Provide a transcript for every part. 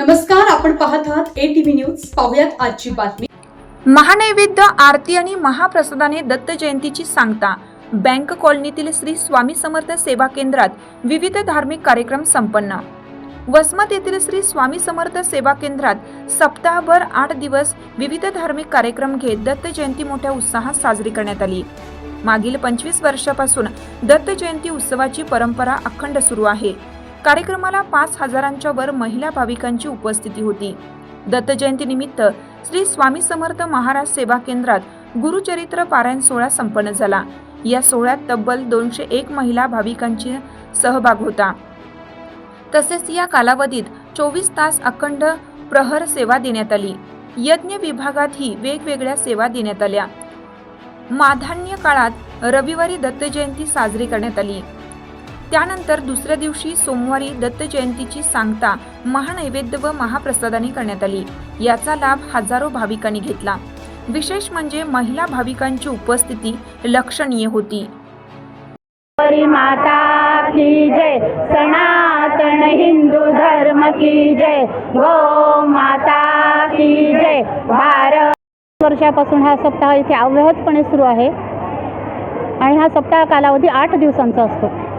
नमस्कार आपण पाहत आहात ए टीव्ही न्यूज पाहुयात आजची बातमी. महानैवेद्य आरती आणि महाप्रसादाने दत्त जयंतीची सांगता. बँक कॉलनीतील श्री स्वामी समर्थ सेवा केंद्रात विविध धार्मिक कार्यक्रम संपन्न. वसमत येथील श्री स्वामी समर्थ सेवा केंद्रात सप्ताहभर आठ दिवस विविध धार्मिक कार्यक्रम घेत दत्त जयंती मोठ्या उत्साहात साजरी करण्यात आली. मागील पंचवीस वर्षापासून दत्त जयंती उत्सवाची परंपरा अखंड सुरू आहे. कार्यक्रमाला पाच हजारांच्या वर महिला भाविकांची उपस्थिती होती. दत्त श्री स्वामी समर्थ महाराज सेवा केंद्रात गुरुचरित्र पारायण सोहळा संपन्न झाला. या सोहळ्यात तब्बल दोनशे एक महिला भाविकांची सहभाग होता. तसेच या कालावधीत चोवीस तास अखंड प्रहर सेवा देण्यात आली. यज्ञ विभागातही वेगवेगळ्या सेवा देण्यात आल्या. माधान्य काळात रविवारी दत्त जयंती साजरी करण्यात आली. त्यानंतर दुसऱ्या दिवशी सोमवारी दत्त जयंतीची सांगता महानैवेद्य व महाप्रसादाने करण्यात आली. याचा लाभ हजारो भाविकांनी घेतला. विशेष म्हणजे महिला भाविकांची उपस्थिती लक्षणीय होती. माता की जय सनातन हिंदू धर्म की जय गो माता की जय. भारत वर्षापासून हा सप्ताह इथे अव्याहतपणे सुरू आहे. आणि हा सप्ताह कालावधी आठ दिवसांचा असतो.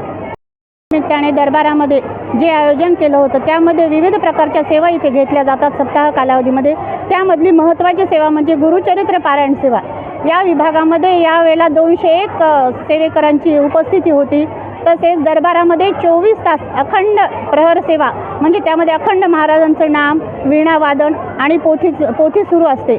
त्याने दरबारामध्ये जे आयोजन केलं होतं त्यामध्ये विविध प्रकारच्या सेवा इथे घेतल्या जातात सप्ताह कालावधीमध्ये. त्यामधली महत्त्वाची सेवा म्हणजे गुरुचरित्र पारायण सेवा. या विभागामध्ये यावेळेला दोनशे एक सेवेकरांची उपस्थिती होती. तसेच दरबारामध्ये चोवीस तास अखंड प्रहर सेवा म्हणजे त्यामध्ये अखंड महाराजांचं नाम वीणावादन आणि पोथी पोथी सुरू असते.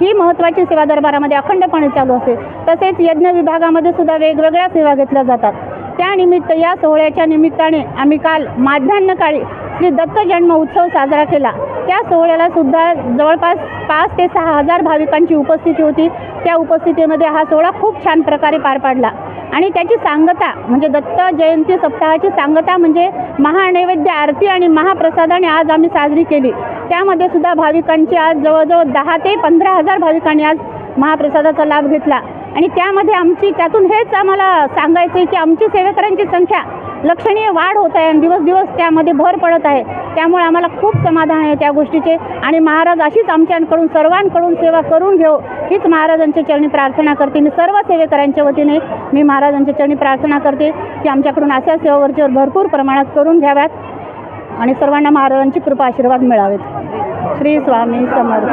ही महत्त्वाची सेवा दरबारामध्ये अखंडपणे चालू असते. तसेच यज्ञ विभागामध्ये सुद्धा वेगवेगळ्या सेवा घेतल्या जातात. त्यानिमित्त या सोहळ्याच्या निमित्ताने आम्ही काल माध्यान्हकाळी श्री दत्त जन्म उत्सव साजरा केला. त्या सोहळ्याला सुद्धा जवळपास पाच ते सहा हजार भाविकांची उपस्थिती होती. त्या उपस्थितीमध्ये हा सोहळा खूप छान प्रकारे पार पाडला. आणि त्याची सांगता म्हणजे दत्त जयंती सप्ताहाची सांगता म्हणजे महानैवेद्य आरती आणि महाप्रसादाने आज आम्ही साजरी केली. त्यामध्ये सुद्धा भाविकांची आज जवळजवळ दहा ते पंधरा हजार भाविकांनी आज महाप्रसादाचा लाभ घेतला. आणि त्यामध्ये आमची त्यातून हेच आम्हाला सांगायचं आहे की आमची सेवेकरांची संख्या लक्षणीय वाढ होत आहे आणि दिवस दिवस त्यामध्ये भर पडत आहे. त्यामुळे आम्हाला खूप समाधान आहे त्या गोष्टीचे. आणि महाराज अशीच आमच्याकडून सर्वांकडून सेवा करून घेऊ हीच महाराजांच्या चरणी प्रार्थना करते. मी सर्व सेवेकरांच्या वतीने मी महाराजांच्या चरणी प्रार्थना करते की आमच्याकडून अशा सेवावरच्यावर भरपूर प्रमाणात करून घ्याव्यात आणि सर्वांना महाराजांची कृपा आशीर्वाद मिळावेत. श्री स्वामी समर्थ.